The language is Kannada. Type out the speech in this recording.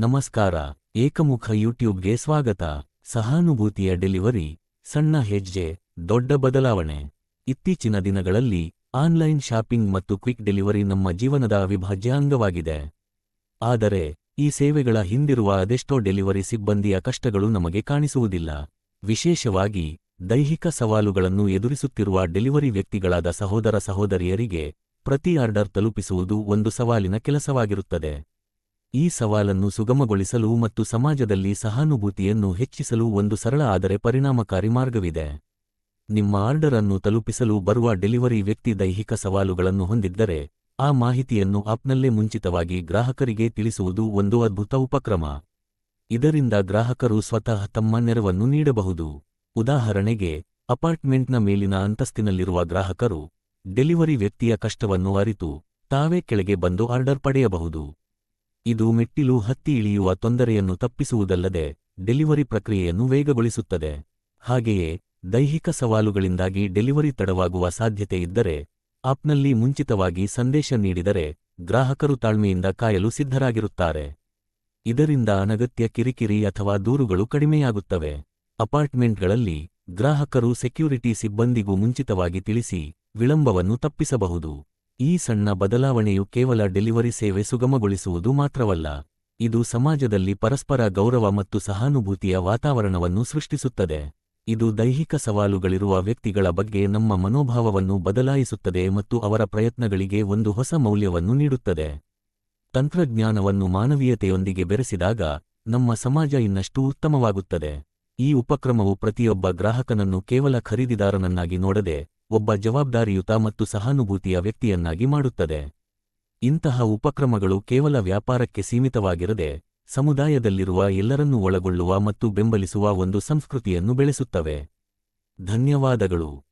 ನಮಸ್ಕಾರ, ಏಕಮುಖ ಯೂಟ್ಯೂಬ್ಗೆ ಸ್ವಾಗತ. ಸಹಾನುಭೂತಿಯ ಡೆಲಿವರಿ, ಸಣ್ಣ ಹೆಜ್ಜೆ, ದೊಡ್ಡ ಬದಲಾವಣೆ. ಇತ್ತೀಚಿನ ದಿನಗಳಲ್ಲಿ ಆನ್ಲೈನ್ ಶಾಪಿಂಗ್ ಮತ್ತು ಕ್ವಿಕ್ ಡೆಲಿವರಿ ನಮ್ಮ ಜೀವನದ ಅವಿಭಾಜ್ಯ ಅಂಗವಾಗಿದೆ. ಆದರೆ, ಈ ಸೇವೆಗಳ ಹಿಂದಿರುವ ಅದೆಷ್ಟೋ ಡೆಲಿವರಿ ಸಿಬ್ಬಂದಿಯ ಕಷ್ಟಗಳು ನಮಗೆ ಕಾಣಿಸುವುದಿಲ್ಲ. ವಿಶೇಷವಾಗಿ, ದೈಹಿಕ ಸವಾಲುಗಳನ್ನು ಎದುರಿಸುತ್ತಿರುವ ಡೆಲಿವರಿ ವ್ಯಕ್ತಿಗಳಾದ ಸಹೋದರ ಸಹೋದರಿಯರಿಗೆ ಪ್ರತಿ ಆರ್ಡರ್ ತಲುಪಿಸುವುದು ಒಂದು ಸವಾಲಿನ ಕೆಲಸವಾಗಿರುತ್ತದೆ. ಈ ಸವಾಲನ್ನು ಸುಗಮಗೊಳಿಸಲು ಮತ್ತು ಸಮಾಜದಲ್ಲಿ ಸಹಾನುಭೂತಿಯನ್ನು ಹೆಚ್ಚಿಸಲು ಒಂದು ಸರಳ ಆದರೆ ಪರಿಣಾಮಕಾರಿ ಮಾರ್ಗವಿದೆ. ನಿಮ್ಮ ಆರ್ಡರ್ ಅನ್ನು ತಲುಪಿಸಲು ಬರುವ ಡೆಲಿವರಿ ವ್ಯಕ್ತಿ ದೈಹಿಕ ಸವಾಲುಗಳನ್ನು ಹೊಂದಿದ್ದರೆ, ಆ ಮಾಹಿತಿಯನ್ನು ಆಪ್ನಲ್ಲೇ ಮುಂಚಿತವಾಗಿ ಗ್ರಾಹಕರಿಗೆ ತಿಳಿಸುವುದು ಒಂದು ಅದ್ಭುತ ಉಪಕ್ರಮ. ಇದರಿಂದ ಗ್ರಾಹಕರು ಸ್ವತಃ ತಮ್ಮ ನೆರವನ್ನು ನೀಡಬಹುದು. ಉದಾಹರಣೆಗೆ, ಅಪಾರ್ಟ್ಮೆಂಟ್ನ ಮೇಲಿನ ಅಂತಸ್ತಿನಲ್ಲಿರುವ ಗ್ರಾಹಕರು, ಡೆಲಿವರಿ ವ್ಯಕ್ತಿಯ ಕಷ್ಟವನ್ನು ಅರಿತು, ತಾವೇ ಕೆಳಗೆ ಬಂದು ಆರ್ಡರ್ ಪಡೆಯಬಹುದು. ಇದು ಮೆಟ್ಟಿಲು ಹತ್ತಿ ಇಳಿಯುವ ತೊಂದರೆಯನ್ನು ತಪ್ಪಿಸುವುದಲ್ಲದೆ ಡೆಲಿವರಿ ಪ್ರಕ್ರಿಯೆಯನ್ನು ವೇಗಗೊಳಿಸುತ್ತದೆ. ಹಾಗೆಯೇ ದೈಹಿಕ ಸವಾಲುಗಳಿಂದಾಗಿ ಡೆಲಿವರಿ ತಡವಾಗುವ ಸಾಧ್ಯತೆ ಇದ್ದರೆ ಆಪ್ನಲ್ಲಿ ಮುಂಚಿತವಾಗಿ ಸಂದೇಶ ನೀಡಿದರೆ ಗ್ರಾಹಕರು ತಾಳ್ಮೆಯಿಂದ ಕಾಯಲು ಸಿದ್ಧರಾಗಿರುತ್ತಾರೆ. ಇದರಿಂದ ಅನಗತ್ಯ ಕಿರಿಕಿರಿ ಅಥವಾ ದೂರುಗಳು ಕಡಿಮೆಯಾಗುತ್ತವೆ. ಅಪಾರ್ಟ್ಮೆಂಟ್ಗಳಲ್ಲಿ ಗ್ರಾಹಕರು ಸೆಕ್ಯೂರಿಟಿ ಸಿಬ್ಬಂದಿಗೂ ಮುಂಚಿತವಾಗಿ ತಿಳಿಸಿ ವಿಳಂಬವನ್ನು ತಪ್ಪಿಸಬಹುದು. ಈ ಸಣ್ಣ ಬದಲಾವಣೆಯು ಕೇವಲ ಡೆಲಿವರಿ ಸೇವೆ ಸುಗಮಗೊಳಿಸುವುದು ಮಾತ್ರವಲ್ಲ, ಇದು ಸಮಾಜದಲ್ಲಿ ಪರಸ್ಪರ ಗೌರವ ಮತ್ತು ಸಹಾನುಭೂತಿಯ ವಾತಾವರಣವನ್ನು ಸೃಷ್ಟಿಸುತ್ತದೆ. ಇದು ದೈಹಿಕ ಸವಾಲುಗಳಿರುವ ವ್ಯಕ್ತಿಗಳ ಬಗ್ಗೆ ನಮ್ಮ ಮನೋಭಾವವನ್ನು ಬದಲಾಯಿಸುತ್ತದೆ ಮತ್ತು ಅವರ ಪ್ರಯತ್ನಗಳಿಗೆ ಒಂದು ಹೊಸ ಮೌಲ್ಯವನ್ನು ನೀಡುತ್ತದೆ. ತಂತ್ರಜ್ಞಾನವನ್ನು ಮಾನವೀಯತೆಯೊಂದಿಗೆ ಬೆರೆಸಿದಾಗ, ನಮ್ಮ ಸಮಾಜ ಇನ್ನಷ್ಟು ಉತ್ತಮವಾಗುತ್ತದೆ. ಈ ಉಪಕ್ರಮವು ಪ್ರತಿಯೊಬ್ಬ ಗ್ರಾಹಕನನ್ನು ಕೇವಲ ಖರೀದಿದಾರನನ್ನಾಗಿ ನೋಡದೆ ಒಬ್ಬ ಜವಾಬ್ದಾರಿಯುತ ಮತ್ತು ಸಹಾನುಭೂತಿಯ ವ್ಯಕ್ತಿಯನ್ನಾಗಿ ಮಾಡುತ್ತದೆ. ಇಂತಹ ಉಪಕ್ರಮಗಳು ಕೇವಲ ವ್ಯಾಪಾರಕ್ಕೆ ಸೀಮಿತವಾಗಿರದೆ, ಸಮುದಾಯದಲ್ಲಿರುವ ಎಲ್ಲರನ್ನೂ ಒಳಗೊಳ್ಳುವ ಮತ್ತು ಬೆಂಬಲಿಸುವ ಒಂದು ಸಂಸ್ಕೃತಿಯನ್ನು ಬೆಳೆಸುತ್ತವೆ. ಧನ್ಯವಾದಗಳು.